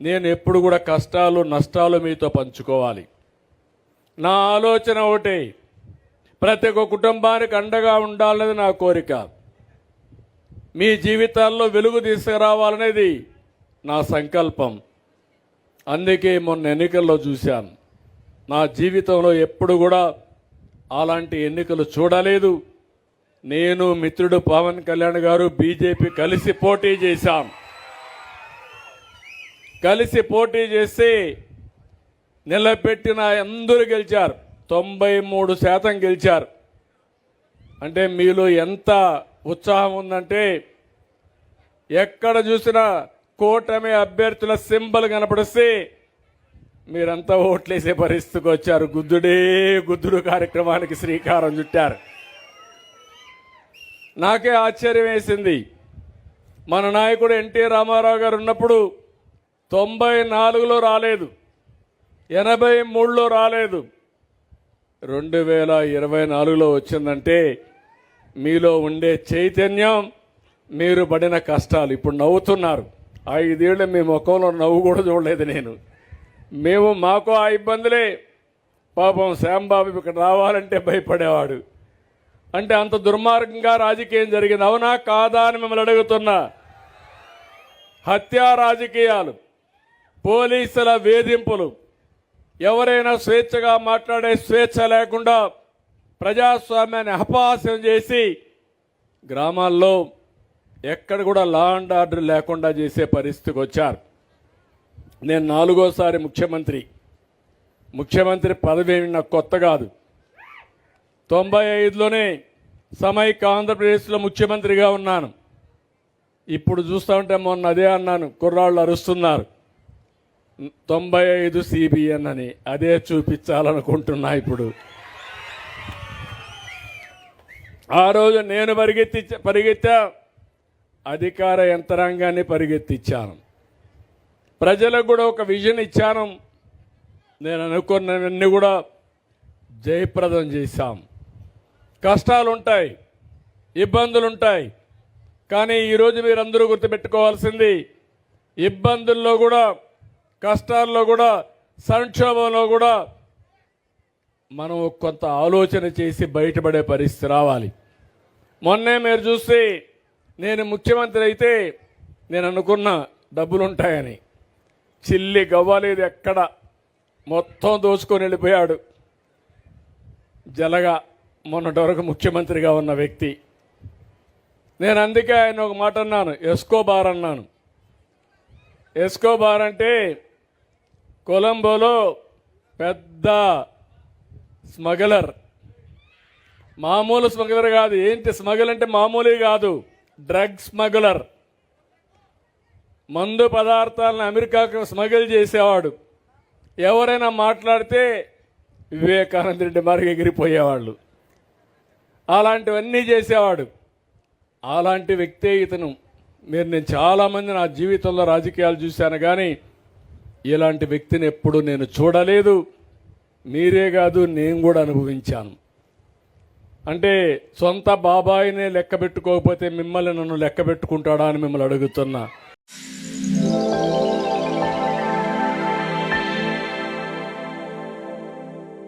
నేను ఎప్పుడు కూడా కష్టాలు నష్టాలు మీతో పంచుకోవాలి. నా ఆలోచన ఒకటి ప్రతి ఒక్క కుటుంబానికి అండగా ఉండాలనేది నా కోరిక. మీ జీవితాల్లో వెలుగు తీసుకురావాలనేది నా సంకల్పం. అందుకే మొన్న ఎన్నికల్లో చూశాను నా జీవితంలో ఎప్పుడు కూడా అలాంటి ఎన్నికలు చూడలేదు. నేను మిత్రుడు పవన్ కళ్యాణ్ గారు బీజేపీ కలిసి పోటీ చేశాం. కలిసి పోటీ చేసి నిలబెట్టిన అందరూ గెలిచారు. తొంభై మూడు శాతం గెలిచారు. అంటే మీలో ఎంత ఉత్సాహం ఉందంటే ఎక్కడ చూసినా కూటమి అభ్యర్థుల సింబల్ కనపడిస్తే మీరంతా ఓట్లేసే పరిస్థితికి వచ్చారు. గుద్దుడే గుద్దుడు కార్యక్రమానికి శ్రీకారం చుట్టారు. నాకే ఆశ్చర్యం వేసింది. మన నాయకుడు ఎన్టీ రామారావు గారు ఉన్నప్పుడు తొంభై నాలుగులో రాలేదు. ఎనభై మూడులో రాలేదు. రెండు వేల ఇరవై నాలుగులో వచ్చిందంటే మీలో ఉండే చైతన్యం మీరు పడిన కష్టాలు ఇప్పుడు నవ్వుతున్నారు. ఐదేళ్ళు మీ ముఖంలో నవ్వు కూడా చూడలేదు నేను. మేము మాకు ఆ ఇబ్బందులే. పాపం శ్యాంబాబు ఇక్కడ రావాలంటే భయపడేవాడు. అంటే అంత దుర్మార్గంగా రాజకీయం జరిగింది. అవునా? కాదా అని మిమ్మల్ని అడుగుతున్నా. హత్యా రాజకీయాలు. పోలీసుల వేధింపులు. ఎవరైనా స్వేచ్ఛగా మాట్లాడే స్వేచ్ఛ లేకుండా ప్రజాస్వామ్యాన్ని అపహాస్యం చేసి గ్రామాల్లో ఎక్కడ కూడా లా అండ్ ఆర్డర్ లేకుండా చేసే పరిస్థితికి వచ్చారు. నేను నాలుగోసారి ముఖ్యమంత్రి. ముఖ్యమంత్రి పదవి నాకు కొత్త కాదు. తొంభై ఐదులోనే సమైక్య ఆంధ్రప్రదేశ్లో ముఖ్యమంత్రిగా ఉన్నాను. ఇప్పుడు చూస్తూ ఉంటే మొన్న అదే అన్నాను కుర్రాళ్ళు అరుస్తున్నారు. తొంభై ఐదు సిబిఎన్ అని అదే చూపించాలనుకుంటున్నా ఇప్పుడు. ఆ రోజు నేను పరిగెత్తి పరిగెత్తా అధికార యంత్రాంగాన్ని పరిగెత్తిచ్చాను. ప్రజలకు కూడా ఒక విజన్ ఇచ్చాను. నేను అనుకున్నవన్నీ కూడా జయప్రదం చేశాం. కష్టాలు ఉంటాయి ఇబ్బందులు ఉంటాయి కానీ ఈరోజు మీరందరూ గుర్తుపెట్టుకోవాల్సింది ఇబ్బందుల్లో కూడా కష్టాల్లో కూడా సంక్షోభంలో కూడా మనం కొంత ఆలోచన చేసి బయటపడే పరిస్థితి రావాలి. మొన్నే మీరు చూస్తే నేను ముఖ్యమంత్రి అయితే నేను అనుకున్న డబ్బులుంటాయని. చిల్లి గవ్వలేదు ఎక్కడ. మొత్తం దోచుకొని వెళ్ళిపోయాడు. జలగా మొన్నటి వరకు ముఖ్యమంత్రిగా ఉన్న వ్యక్తి. నేను అందుకే ఆయన ఒక మాట అన్నాను ఎస్కోబార్ అన్నాను. ఎస్కోబార్ అంటే కొలంబోలో పెద్ద స్మగ్లర్. మామూలు స్మగ్లర్ కాదు. ఏంటి స్మగ్లర్ అంటే మామూలు కాదు. Drug smuggler. మందు పదార్థాలను అమెరికాకు స్మగిల్ చేసేవాడు. ఎవరైనా మాట్లాడితే వివేకానంద రెడ్డి మరికి ఎగిరిపోయేవాళ్ళు. అలాంటివన్నీ చేసేవాడు. అలాంటి వ్యక్తే ఇతను. మీరు నేను చాలామంది నా జీవితంలో రాజకీయాలు చూశాను. కానీ ఇలాంటి వ్యక్తిని ఎప్పుడు నేను చూడలేదు. మీరే కాదు నేను కూడా అనుభవించాను. అంటే సొంత బాబాయినే లెక్క పెట్టుకోకపోతే మిమ్మల్ని నన్ను లెక్క పెట్టుకుంటాడా అని మిమ్మల్ని అడుగుతున్నా.